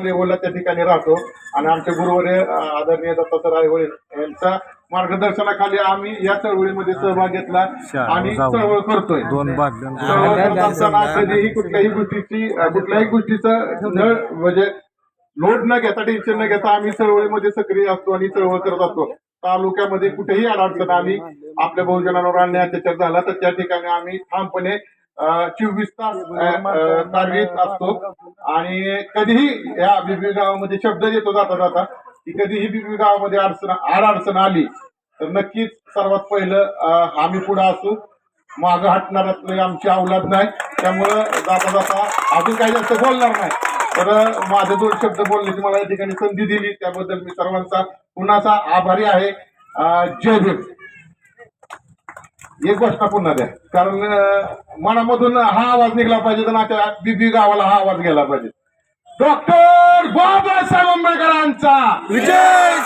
लेवलला त्या ठिकाणी राहतो. आणि आमचे गुरुवर्य आदरणीय दत्तात्रय रायवळे यांच्या मार्गदर्शनाखाली आम्ही या चळवळीमध्ये सहभाग घेतला आणि चळवळ करतोय. दोन चळवळ असताना कधीही कुठल्याही गोष्टीची कुठल्याही गोष्टीचं न म्हणजे लोड न घेता टेन्शन न घेता आम्ही चळवळीमध्ये सक्रिय असतो आणि चळवळ करत असतो. तालुक्यामध्ये कुठेही अडचण आली आपल्या बहुजनांवर अन्याय अत्याचार झाला तर त्या ठिकाणी आम्ही ठामपणे चोवीस तास कार्यरत असतो. आणि कधीही या बिबी गावामध्ये शब्द देतो जाता जाता की कधीही बिबी गावामध्ये अडचण आड अडचण आली तर नक्कीच सर्वात पहिलं आम्ही पुढे असू. मागं हटणाऱ्यातले आमची अवलाद नाही. त्यामुळं जाता जाता अजून काही जास्त बोलणार नाही. तर माझे दोन शब्द बोलण्याची मला या ठिकाणी संधी दिली. त्याबद्दल मी सर्वांचा पुन्हाचा आभारी आहे. जय भीम. एक गोष्ट पुन्हा द्या. कारण मनामधून हा आवाज निघला पाहिजे तर नात्या बीबी गावाला हा आवाज गेला पाहिजे. डॉक्टर बाबासाहेब आंबेडकरांचा. विजय